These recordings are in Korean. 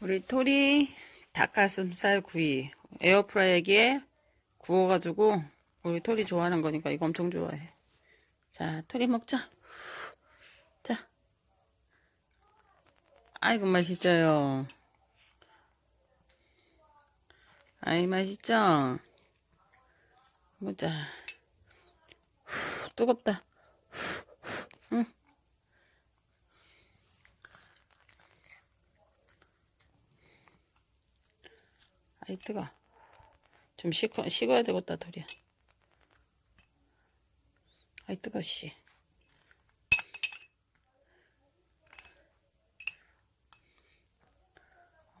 우리 토리 닭가슴살 구이 에어프라이기에 구워가지고 우리 토리 좋아하는 거니까 이거 엄청 좋아해. 자, 토리 먹자. 자. 아이고 맛있어요. 아이 맛있죠? 보자. 후, 뜨겁다. 응. 아이 뜨거. 좀 식어, 식어야 되겠다 도리야. 아이 뜨거 씨.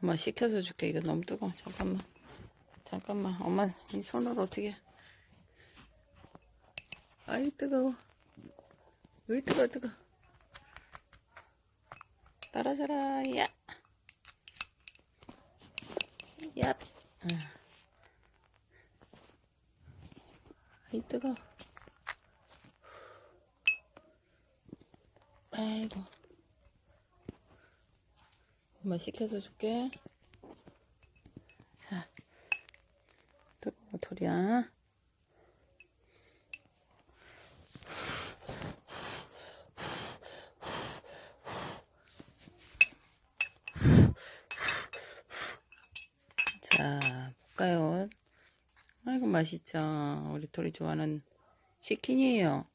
엄마 식혀서 줄게. 이거 너무 뜨거. 잠깐만. 잠깐만. 엄마 이 손으로 어떻게? 아이 뜨거워. 으이 뜨거 뜨거. 떨어져라. 야. 야. 아이 뜨거. 아이고. 엄마 식혀서 줄게. 자, 뜨거워 도리야. 자, 볼까요? 아이고 맛있죠. 우리 도리 좋아하는 치킨이에요.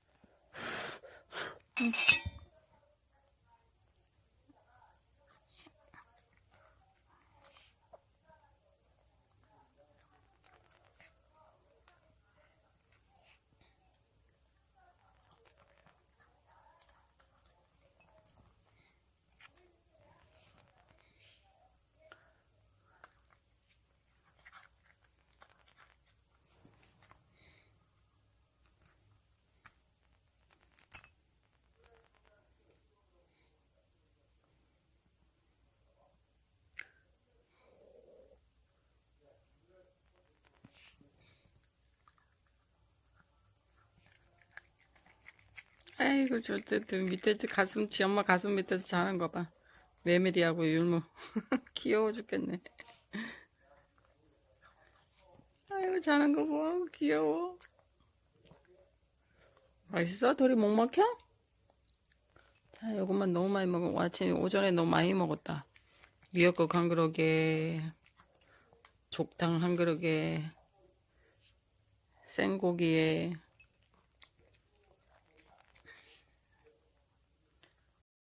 아이고 저때 밑에 가슴 지 엄마 가슴 밑에서 자는 거 봐. 메밀이하고 율무 귀여워 죽겠네. 아이고 자는 거 봐. 귀여워. 맛있어? 돌이 목 막혀? 자, 이것만 너무 많이 먹어. 아침 오전에 너무 많이 먹었다. 미역국 한 그릇에 족탕 한 그릇에 생고기에